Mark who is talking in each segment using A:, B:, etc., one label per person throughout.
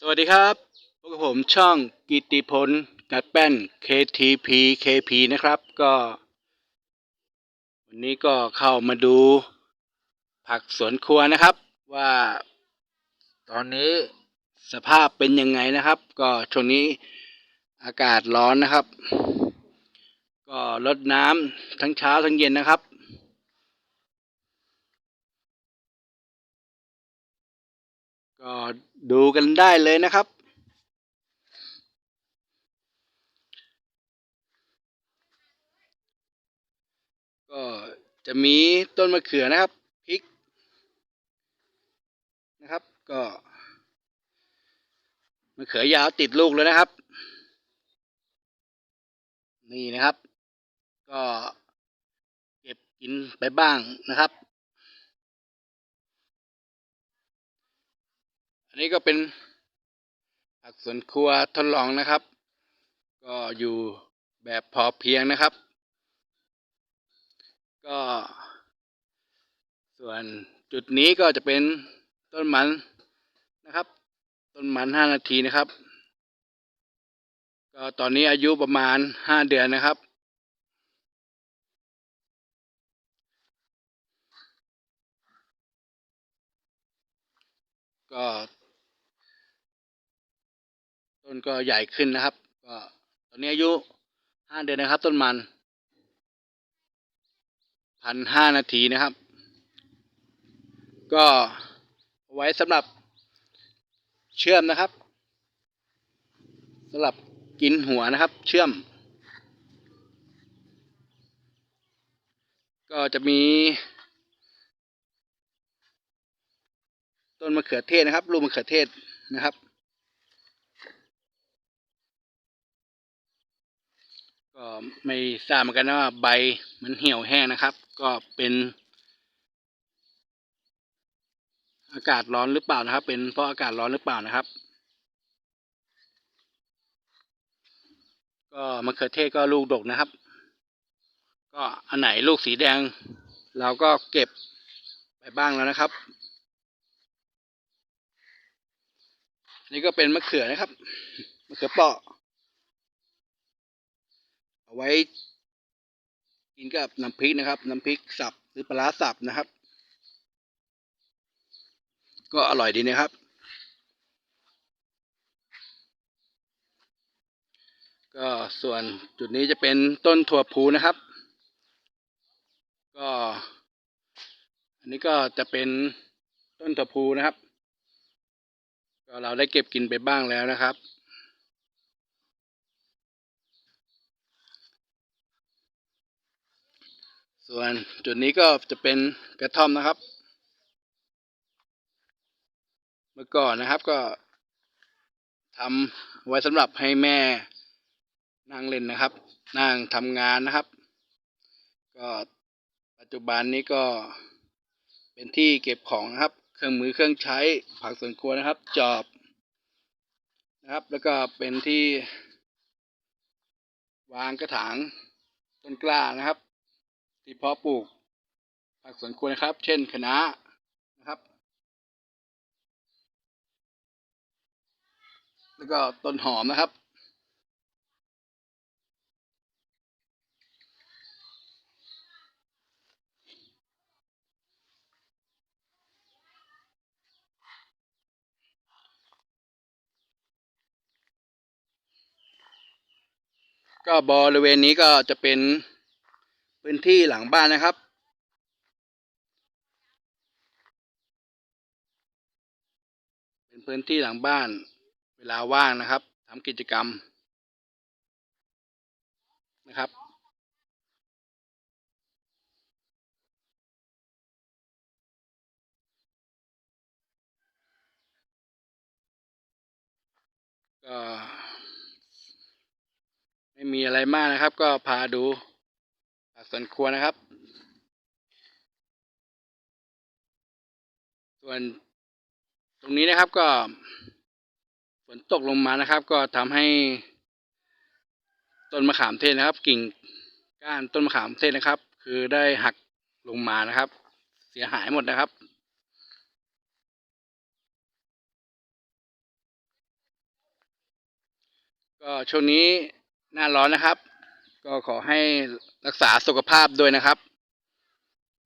A: สวัสดีครับพบกับผมช่องกิตติพลกัดแป้น KTP KP นะครับก็ วันนี้ก็เข้ามาดู ผักสวนครัวนะครับ ว่า ตอนนี้สภาพเป็นยังไงนะครับ ก็ช่วงนี้อากาศร้อนนะครับ ก็ลดน้ำทั้งเช้าทั้งเย็นนะครับ ก็ดูกันได้เลยนะครับ ก็จะมีต้นมะเขือนะครับพริกนะครับ ก็มะเขือยาวติดลูกแล้วนะครับ นี่นะครับ ก็เก็บกินไปบ้างนะครับ อันนี้ก็เป็นผักสวนครัวทดลองนะครับ ก็อยู่แบบพอเพียงนะครับ ก็ ส่วนจุดนี้ก็จะเป็นต้นมันนะครับ ต้นมันห้านาทีนะครับ ก็ตอนนี้อายุประมาณห้าเดือนนะครับก็ ต้นก็ใหญ่ขึ้นนะครับ ก็ตอนนี้อายุห้าเดือนนะครับ ต้นมันพันห้านาทีนะครับ ก็ไว้สำหรับเชื่อมนะครับสำหรับกินหัวนะครับ เชื่อม ก็จะมี ต้นมะเขือเทศนะครับลูกมะเขือเทศนะครับ ก็ไม่ทราบเหมือนกันนะว่าใบมันเหี่ยวแห้งนะครับ ก็เป็น อากาศร้อนหรือเปล่านะครับ เป็นเพราะอากาศร้อนหรือเปล่านะครับ ก็มะเขือเทศก็ลูกดกนะครับ ก็อันไหนลูกสีแดง เราก็เก็บไปบ้างแล้วนะครับนนี้ก็เป็นมะเขือนะครับมะเขือเปราะ เอาไว้ กินกับน้ำพริกนะครับน้ำพริกสับหรือปลาร้าสับนะครับ ก็อร่อยดีนะครับ ก็ส่วนจุดนี้จะเป็นต้นถั่วพูนะครับ ก็ อันนี้ก็จะเป็นต้นถั่วพูนะครับ ก็เราได้เก็บกินไปบ้างแล้วนะครับ ส่วนจุดนี้ก็จะเป็นกระท่อมนะครับ เมื่อก่อนนะครับก็ทำไว้สำหรับให้แม่นั่งเล่นนะครับ นั่งทำงานนะครับ ก็ปัจจุบันนี้ก็เป็นที่เก็บของนะครับ เครื่องมือเครื่องใช้ผักสวนครัวนะครับ จอบนะครับ แล้วก็เป็นที่วางกระถางต้นกล้านะครับ ที่เพาะปลูกผักสวนครัวนะครับ เช่นคะน้านะครับ แล้วก็ต้นหอมนะครับ ก็บริเวณนี้ก็จะเป็น พื้นที่หลังบ้านนะครับ เป็นพื้นที่หลังบ้าน เวลาว่างนะครับทำกิจกรรมนะครับก็ไม่มีอะไรมากนะครับ ก็พาดู สวนครัวนะครับ ส่วนตรงนี้นะครับก็ฝนตกลงมานะครับ ก็ทำให้ต้นมะขามเทศนะครับ กิ่งก้านต้นมะขามเทศนะครับ คือได้หักลงมานะครับ เสียหายหมดนะครับก็ช่วงนี้หน้าร้อนนะครับ ก็ขอให้รักษาสุขภาพด้วยนะครับ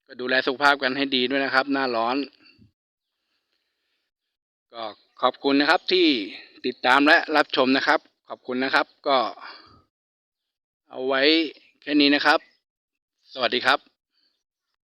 A: ก็ดูแลสุขภาพกันให้ดีด้วยนะครับ หน้าร้อน ก็ขอบคุณนะครับที่ติดตามและรับชมนะครับ ขอบคุณนะครับ ก็ เอาไว้แค่นี้นะครับ สวัสดีครับ